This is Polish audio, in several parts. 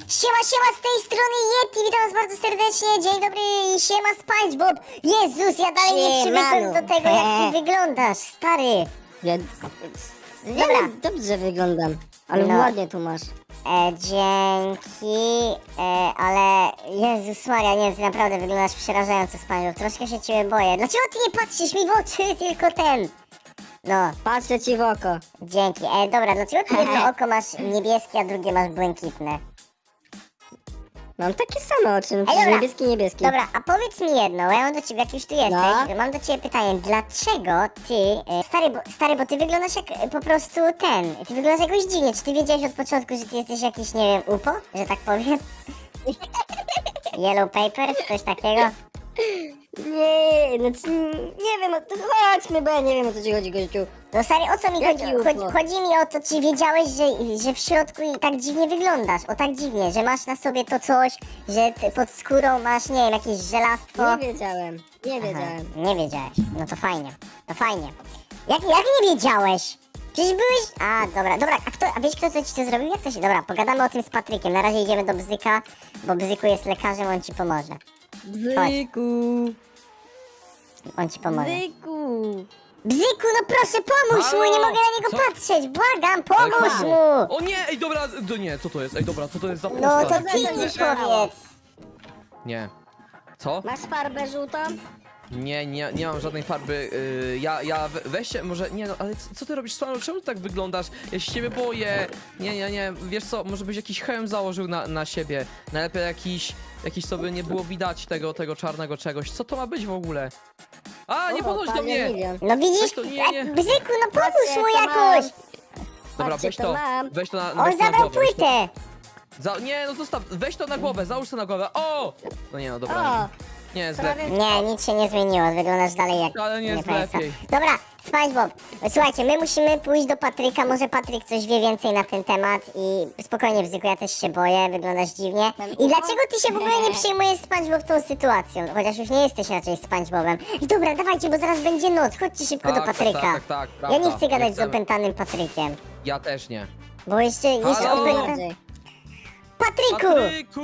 Siema, siema, z tej strony Yeti, witam was bardzo serdecznie, dzień dobry, siema SpongeBob. Jezus, ja dalej nie Siemano. przywykłem do tego, jak ty wyglądasz, stary. Ja... Dobra. Dobra, dobrze wyglądam. Ale No. ładnie tu masz. E, dzięki, e, ale Jezus Maria, nie, ty naprawdę wyglądasz przerażająco, SpongeBob, troszkę się ciebie boję. Dlaczego ty nie patrzysz mi w oczy, tylko ten? No, Patrzę ci w oko. dzięki. E, dobra, dlaczego ty jedno oko masz niebieskie, a drugie masz błękitne? Mam takie same oczy, no Ej, przecież dobra. niebieski, niebieski. Dobra, a powiedz mi jedno, bo ja mam do ciebie, jak już tu jesteś, No. mam do ciebie pytanie, dlaczego ty, e, stary, bo, stary, bo ty wyglądasz jak e, po prostu ten, ty wyglądasz jakoś dziwnie, czy ty wiedziałeś od początku, że ty jesteś jakiś, nie wiem, upo, że tak powiem? Yellow paper, coś takiego? Nie, no c- nie wiem, no to chodźmy, bo ja nie wiem o co ci chodzi, gościu. No stary, o co mi Jaki chodzi? UFO? chodzi? Chodzi mi o to, czy wiedziałeś, że, że w środku i tak dziwnie wyglądasz, o tak dziwnie, że masz na sobie to coś, że ty pod skórą masz, nie wiem, jakieś żelastwo. Nie wiedziałem, nie wiedziałem. Aha, nie wiedziałeś. No to fajnie, to fajnie. Jak, jak nie wiedziałeś? Przecież byłeś... A, dobra, dobra, a, kto, a wiesz kto co ci to zrobił? Jak to się... Dobra, pogadamy o tym z Patrykiem. Na razie idziemy do Bzyka, bo Bzyku jest lekarzem, on ci pomoże. Bzyku, On ci pomoże. bzyku. Bzyku, no proszę, pomóż mu, nie Halo? mogę na niego Co? patrzeć, błagam, pomóż Ale mu! O nie, ej dobra, to nie, co to jest? Ej dobra, co to jest za No postać? to ty mi powiedz. Nie. Co? Masz farbę żółtą? Nie, nie, nie mam żadnej farby. Yy, ja, ja, we- weźcie, może, nie no, ale c- co ty robisz, Słano? Czemu ty tak wyglądasz? Ja się ciebie boję. Nie, nie, nie, wiesz co, może byś jakiś hełm założył na, na siebie. Najlepiej jakiś, jakiś sobie nie było widać tego, tego czarnego czegoś. Co to ma być w ogóle? A, nie podchodź do mnie! No widzisz? Weź to, nie, nie. E, Bzyku, no pomóż mu jakoś! Dobra, Patrzcie, weź to to, mam. weź to na, weź On to na zabrał głowę, weź to. płytę! Za, nie, no zostaw, weź to na głowę, załóż to na głowę. O! No nie, no dobra. O, Nie, jest prawie- lepiej. Nie, nic się nie zmieniło, wyglądasz dalej jak... Ale nie jest pamiętam. lepiej. Dobra, SpongeBob, słuchajcie, my musimy pójść do Patryka, może Patryk coś wie więcej na ten temat i spokojnie Bzyku, ja też się boję, wyglądasz dziwnie. I dlaczego ty się w ogóle nie przejmujesz SpongeBob tą sytuacją? Chociaż już nie jesteś raczej SpongeBobem. I dobra, dawajcie, bo zaraz będzie noc, chodźcie szybko do Tak, tak, Patryka. tak, tak, tak, ja nie prawda, chcę gadać nie z chcemy. opętanym Patrykiem, Ja też nie. bo jeszcze, jeszcze Halo? opęta... bardziej. Patryku! Patryku!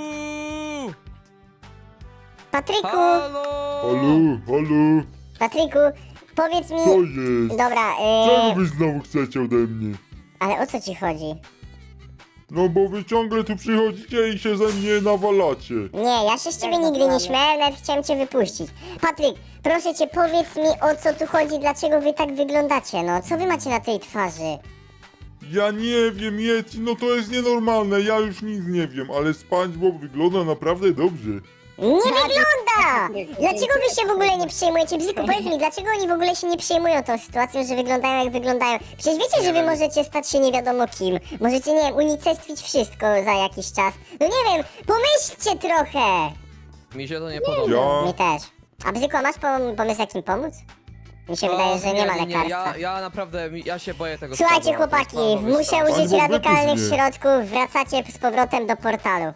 Patryku! Halo! Halo, Patryku, powiedz mi... co jest? Dobra, Czego yy, wy znowu chcecie ode mnie? ale o co ci chodzi? No bo wy ciągle tu przychodzicie i się ze mnie nawalacie. Nie, ja się z ciebie nigdy nie śmiałem, nawet chciałem cię wypuścić. Patryk, proszę cię, powiedz mi o co tu chodzi, dlaczego wy tak wyglądacie, no? Co wy macie na tej twarzy? Ja nie wiem, Yeti, no to jest nienormalne, ja już nic nie wiem, ale SpongeBob wygląda naprawdę dobrze. Nie Tak. wygląda! Dlaczego wy się w ogóle nie przejmujecie? Bzyku, powiedz mi, dlaczego oni w ogóle się nie przejmują tą sytuacją, że wyglądają jak wyglądają? Przecież wiecie, że wy możecie stać się nie wiadomo kim. Możecie, nie wiem, unicestwić wszystko za jakiś czas. No nie wiem, pomyślcie trochę! Mi się to nie podoba. Ja... Mi też. A Bzyku, a masz pom- pomysł jak im pomóc? Mi się wydaje, że nie, ma Ja, lekarstwa. ja naprawdę, mi- ja się boję tego Słuchajcie chłopaki, muszę użyć Albo radykalnych mnie. środków, wracacie z powrotem do portalu.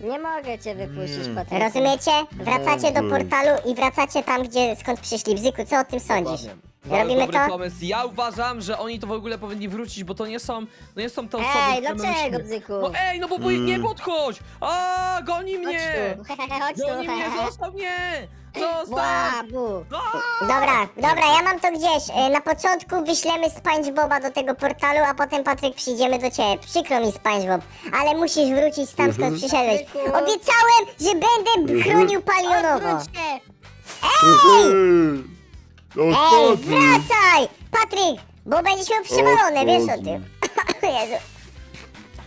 Nie mogę cię wypuścić, Nie. Patryku. Rozumiecie? Wracacie do portalu i wracacie tam, gdzie skąd przyszli. Bzyku, co o tym sądzisz? Dokładnie. Bardzo Robimy dobry to? pomysł. Ja uważam, że oni to w ogóle powinni wrócić, bo to nie są, no nie są te osoby, Ej, które my dlaczego, Bzyku? No ej, no bo bo nie Mm. podchodź! A, goni Chodź mnie! tu, chodź Goni mnie, tu. zostaw mnie! Zostaw! Łabu. Dobra, dobra, ja mam to gdzieś. E, Na początku wyślemy SpongeBoba do tego portalu, a potem Patryk przyjdziemy do ciebie. Przykro mi SpongeBob, ale musisz wrócić tam, skąd Mhm. przyszedłeś. Patryku. Obiecałem, że będę chronił palionowo. Odwróć się. Ej! Ej, wracaj! Patryk, bo będziesz miał przewalone, wiesz o tym. Jezu.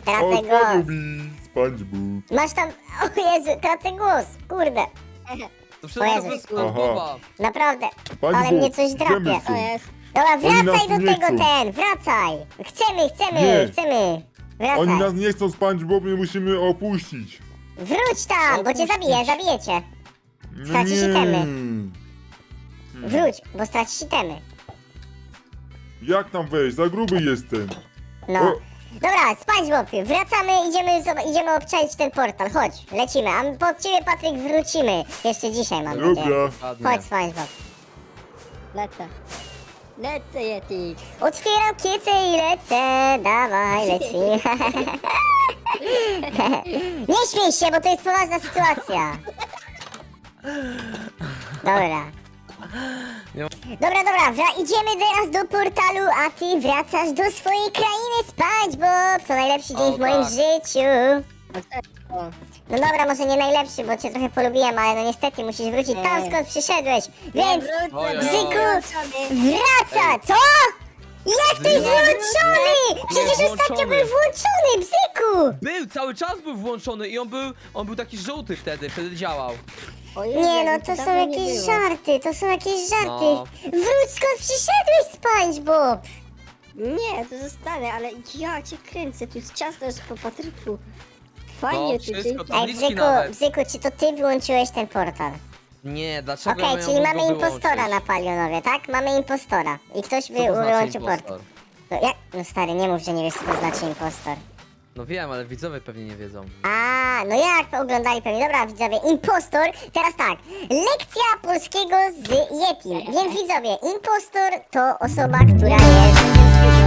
Tracę Odpadł głos. mi SpongeBob. Masz tam... O Jezu, tracę głos. Kurde. To O wszystko Jezu. bez. Naprawdę. Ale mnie coś drapie. Dobra, Oni wracaj do nie tego chcą. ten, wracaj. Chcemy, chcemy, Nie. chcemy. Oni Wracaj. nas nie chcą, SpongeBob, my musimy opuścić. Wróć tam, bo cię Opuścić. zabiję, zabijecie. Stracisz Nie. itemy. Mhm. Wróć, bo stracisz itemy. Jak tam wejść? Za gruby jestem. No. O. Dobra, SpongeBob, wracamy, idziemy, idziemy obczaić ten portal, chodź, lecimy, a po ciebie, Patryk, wrócimy, jeszcze dzisiaj mam nadzieję. Dobra. Ładnie. Chodź, SpongeBob. Lecę. Lecę, Yeti. Otwieram kiece i lecę, dawaj, lecimy. Nie śmiej się, bo to jest poważna sytuacja. Dobra. Dobra, dobra, wra- idziemy teraz do portalu, a ty wracasz do swojej krainy spać, bo to najlepszy dzień O, w moim tak. życiu. No dobra, może nie najlepszy, bo cię trochę polubiłem, ale no niestety musisz wrócić tam, skąd przyszedłeś. Więc Bzyku, wraca, co? Jak ty jest włączony? Przecież ostatnio był włączony, Bzyku! Był, cały czas był włączony i on był, on był taki żółty wtedy, wtedy działał. Ojej, Nie no, to są jakieś było. żarty, to są jakieś żarty. No. Wróć skąd przyszedłeś, SpongeBob! Nie, to zostawię, ale ja cię kręcę, tu jest ciasto jest po Patryku. Fajnie, No, ty, dzięki. Ej, Bzyku, czy to ty wyłączyłeś ten portal? Nie, dlaczego Okej, ja czyli mamy impostora na palionowie, tak? Mamy impostora. I ktoś wy, wyłączył portal. No, jak? no stary, nie mów, że nie wiesz, co to znaczy impostor. No wiem, ale widzowie pewnie nie wiedzą. A, no jak to oglądali pewnie, dobra widzowie, impostor, teraz tak, lekcja polskiego z Yetim, więc widzowie, impostor to osoba, która jest...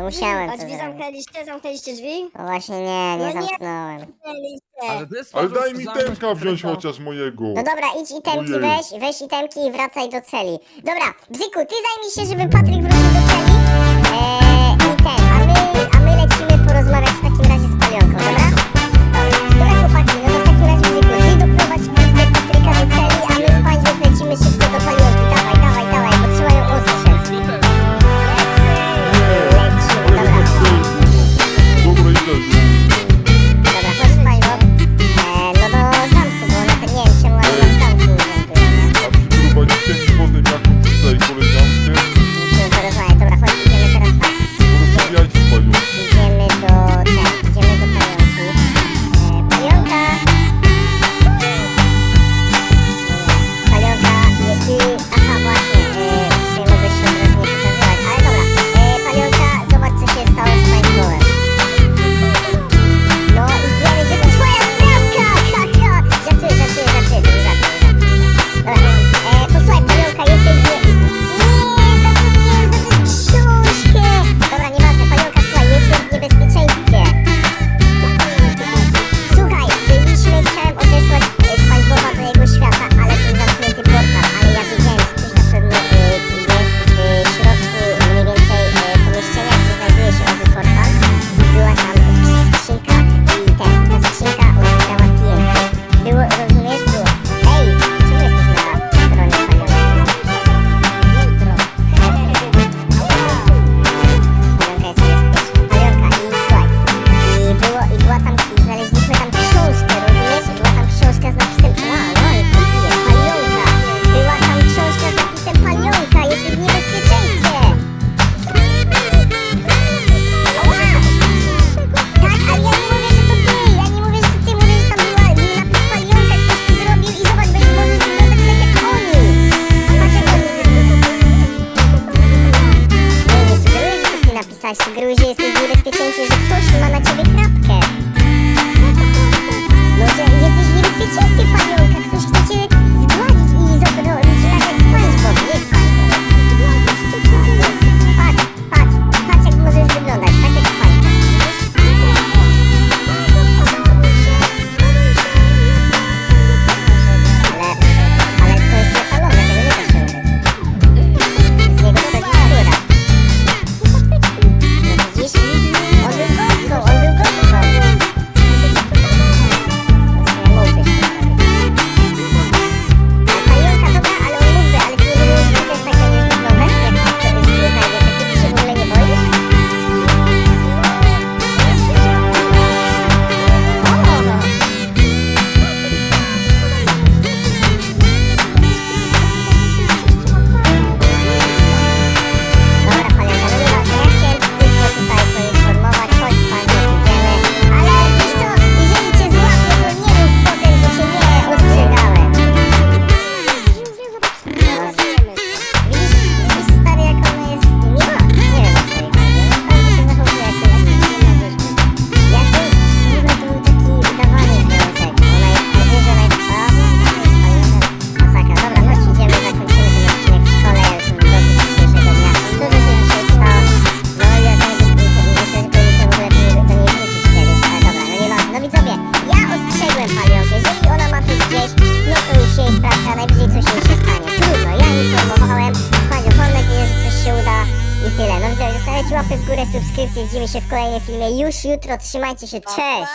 to musiałem A drzwi zamknęliście? Zamknęliście drzwi? No właśnie nie, nie No nie. zamknąłem. Zamknęliście. Ale, daj mi żeby temka wziąć chociaż mojego. No dobra, idź itemki Ojej. weź, weź itemki i wracaj do celi. Dobra, Bzyku, ty zajmij się, żeby Patryk wrócił do celi. E, kolejnym filmie już jutro. Trzymajcie się, cześć!